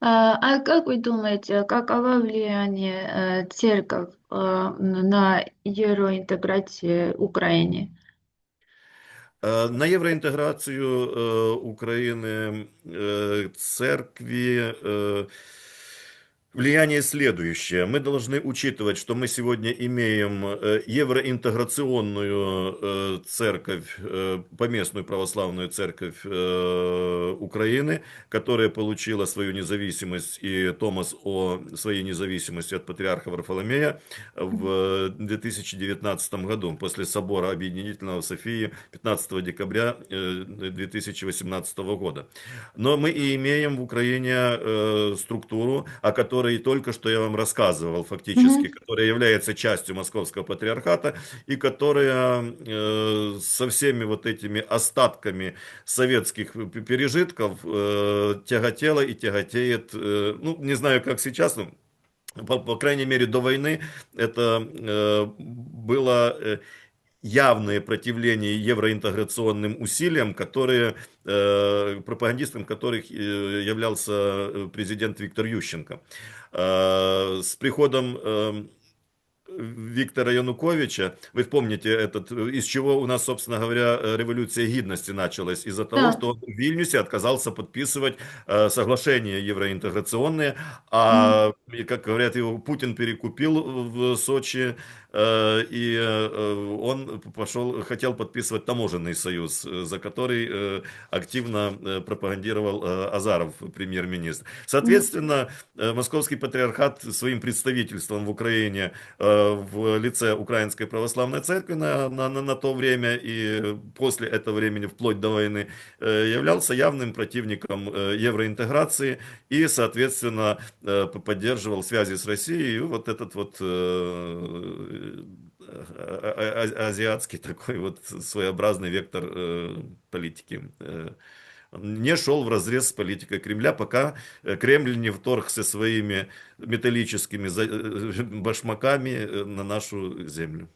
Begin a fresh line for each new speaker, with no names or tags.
А а как вы думаете, каково влияние э, церковь э, на евроинтеграцию Украине?
Е, На євроінтеграцію е, України е, церкви е, влияние следующее. Мы должны учитывать, что мы сегодня имеем э, евроинтеграционную э, церковь, э, поместную православную церковь Украины, которая получила свою независимость, и Томас о своей независимости от патриарха Варфоломея в 2019 году, после собора Объединительного в Софии 15 декабря 2018 года. Но мы и имеем в Украине структуру, о которой который только что я вам рассказывал фактически, mm-hmm. которая является частью Московского патриархата и которая э, со всеми вот этими остатками советских пережитков э, тяготела и тяготеет, э, ну не знаю как сейчас, но по, по крайней мере до войны это э, было... Э, явное противление евроинтеграционным усилиям, которые, э, пропагандистом которых э, являлся э, президент Виктор Ющенко. С приходом Виктора Януковича, вы помните этот, из чего у нас, собственно говоря, революция гидности началась, из-за того, да. что он в Вильнюсе отказался подписывать э, соглашения евроинтеграционные, а, mm. как говорят, его Путин перекупил в Сочи, э, и э, он пошел, хотел подписывать таможенный союз, за который э, активно э, пропагандировал э, Азаров, премьер-министр. Соответственно, mm. Московский патриархат своим представительством в Украине э, в лице Украинской Православной Церкви на, на, на, на то время и после этого времени, вплоть до войны, э, являлся явным противником э, евроинтеграции и, соответственно, э, поддерживал связи с Россией. И вот этот вот азиатский такой вот своеобразный вектор политики не шел в разрез с политикой Кремля, пока э, Кремль не вторгся своими металлическими э, башмаками э, на нашу землю.